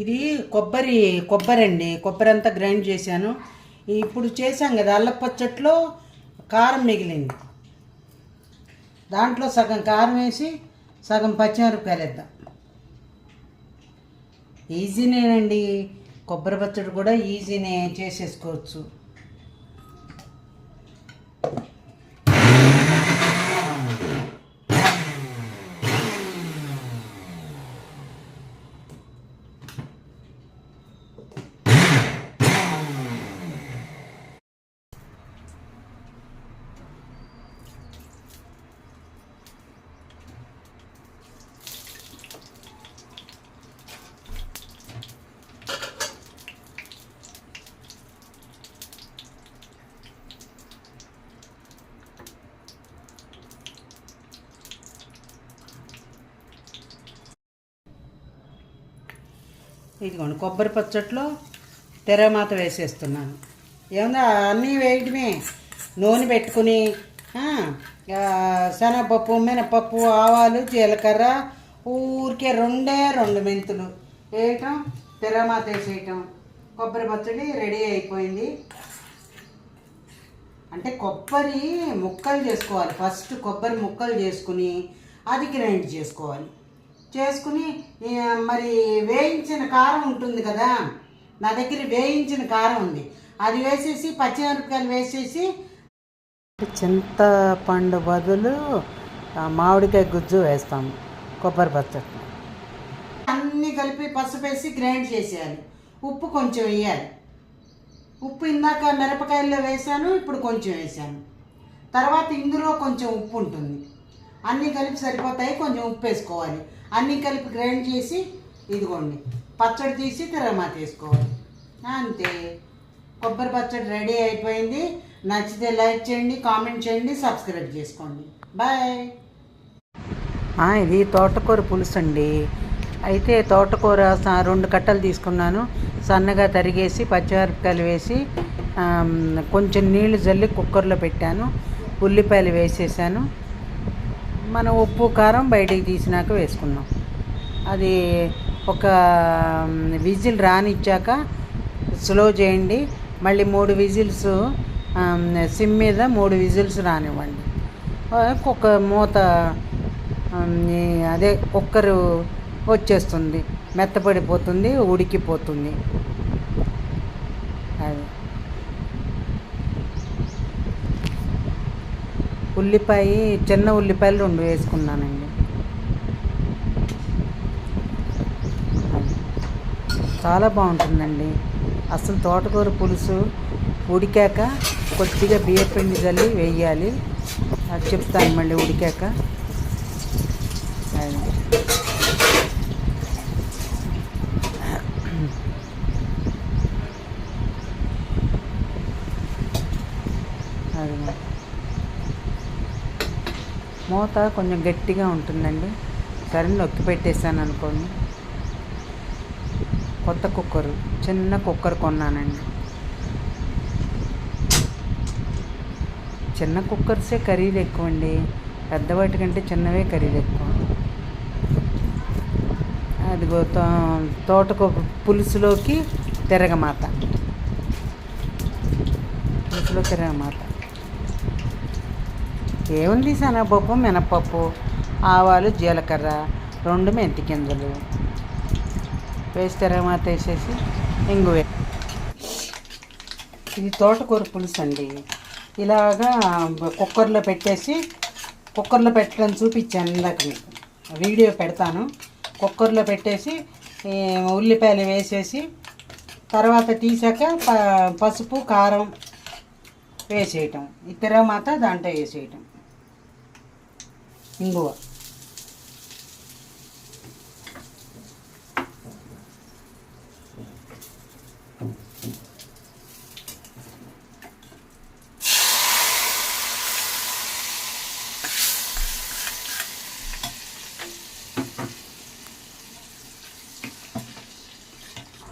ఇది కొబ్బరి కొబ్బరి అండి కొబ్బరి అంతా గ్రైండ్ చేశాను. ఇప్పుడు చేశాం కదా అల్లపచ్చట్లో కారం మిగిలింది. దాంట్లో సగం కారం వేసి సగం పచ్చిమిరపకాయలు వేద్దాం. ఈజీనేనండి కొబ్బరి పచ్చడి కూడా ఈజీనే చేసేసుకోవచ్చు. ఇదిగోండి కొబ్బరి పచ్చట్లో తెరమాత వేసేస్తున్నాను. ఏమన్నా అన్నీ వేయటమే. నూనె పెట్టుకుని శనగపప్పు మినపప్పు ఆవాలు జీలకర్ర ఊరికే రెండే రెండు మెంతులు వేయటం తెరమాత వేసేయటం. కొబ్బరి పచ్చడి రెడీ అయిపోయింది. అంటే కొబ్బరి ముక్కలు చేసుకోవాలి. ఫస్ట్ కొబ్బరి ముక్కలు చేసుకుని అది గ్రైండ్ చేసుకోవాలి. చేసుకుని మరి వేయించిన కారం ఉంటుంది కదా నా దగ్గర వేయించిన కారం ఉంది. అది వేసేసి పచ్చిమిరపకాయలు వేసేసి చింతపండు బదులు మామిడికాయ గుజ్జు వేస్తాము కొబ్బరి పచ్చడి. అన్నీ కలిపి పసుపు వేసి గ్రైండ్ చేసేయాలి. ఉప్పు కొంచెం వేయాలి. ఉప్పు ఇందాక మిరపకాయల్లో వేసాను ఇప్పుడు కొంచెం వేసాను తర్వాత ఇందులో కొంచెం ఉప్పు ఉంటుంది. అన్నీ కలిపి సరిపోతాయి కొంచెం ఉప్పు వేసుకోవాలి. అన్నీ కలిపి గ్రైండ్ చేసి ఇదిగోండి పచ్చడి తీసి తిరగమా తీసుకోవాలి అంతే. కొబ్బరి పచ్చడి రెడీ అయిపోయింది. నచ్చితే లైక్ చేయండి కామెంట్ చేయండి సబ్స్క్రైబ్ చేసుకోండి. బాయ్. ఇది తోటకూర పులుసు అండి. అయితే తోటకూర రెండు కట్టలు తీసుకున్నాను. సన్నగా తరిగేసి పచ్చిమిరపకాయలు వేసి కొంచెం నీళ్ళు జల్లి కుక్కర్లో పెట్టాను. ఉల్లిపాయలు వేసేసాను. మనం ఉప్పు కారం బయటికి తీసినాక వేసుకున్నాం అది ఒక విజిల్ రానిచ్చాక స్లో చేయండి. మళ్ళీ మూడు విజిల్స్ సిమ్ మీద మూడు విజిల్స్ రానివ్వండి. ఒక కుక్క మూత అదే కుక్కరు వచ్చేస్తుంది. మెత్తపడిపోతుంది ఉడికిపోతుంది. అది. ఉల్లిపాయ చిన్న ఉల్లిపాయలు రెండు వేసుకున్నానండి. చాలా బాగుంటుందండి. అసలు తోటకూర పులుసు ఉడికాక కొద్దిగా బియ్యపిండి జల్లి వేయాలి. అది చెప్తాను మళ్ళీ ఉడికాక. అది. మూత కొంచెం గట్టిగా ఉంటుందండి. సరే నొక్కి పెట్టేశాను అనుకోండి. కొత్త కుక్కరు చిన్న కుక్కర్ కొన్నానండి. చిన్న కుక్కర్సే ఖరీదు ఎక్కువ అండి పెద్ద వాటి కంటే చిన్నవే ఖరీదు ఎక్కువ. అదిగో తో- పులుసులోకి తిరగమాత. పులుసులో తిరగమాత. ఏముంది శనగపప్పు మినపప్పు ఆవాలు జీలకర్ర రెండు మెంతి గింజలు. వేసి తర్వాత వేసేసి? ఇంగు ఇది తోటకూర పులుసు అండి. ఇలాగా కుక్కర్లో పెట్టేసి కుక్కర్లో పెట్టడం చూపించాను ఇందాక మీకు. వీడియో పెడతాను. కుక్కర్లో పెట్టేసి ఉల్లిపాయలు వేసేసి తర్వాత తీసాక ప పసుపు కారం వేసేయటం. ఈ మాత దాంట్లో వేసేయటం. ఇంగువ.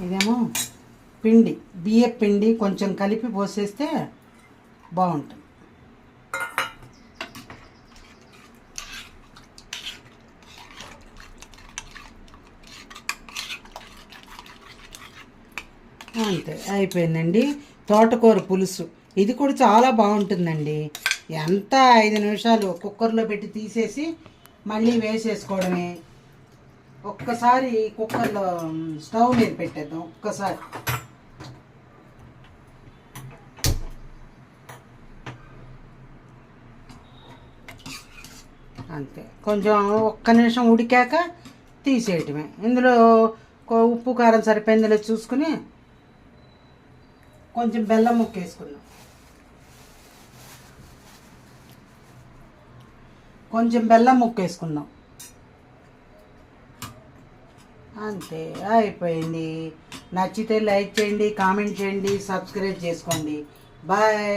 ఇదేమో పిండి బియ్య పిండి కొంచెం కలిపి పోసేస్తే బాగుంటుంది. అంతే అయిపోయిందండి. తోటకూర పులుసు. ఇది కూడా చాలా బాగుంటుందండి. ఎంత ఐదు నిమిషాలు కుక్కర్లో పెట్టి తీసేసి మళ్ళీ వేసేసుకోవడమే. ఒక్కసారి కుక్కర్లో స్టవ్ మీద పెట్టేద్దాం ఒక్కసారి. అంతే. కొంచెం ఒక్క నిమిషం ఉడికాక తీసేయటమే. ఇందులో ఉప్పు కారం సరిపోయిందిలో చూసుకుని కొంచెం బెల్లం ముక్క వేసుకున్నాం కొంచెం బెల్లం ముక్క వేసుకుందాం. అంతే అయిపోయింది. నచ్చితే లైక్ చేయండి కామెంట్ చేయండి సబ్స్క్రైబ్ చేసుకోండి. బాయ్.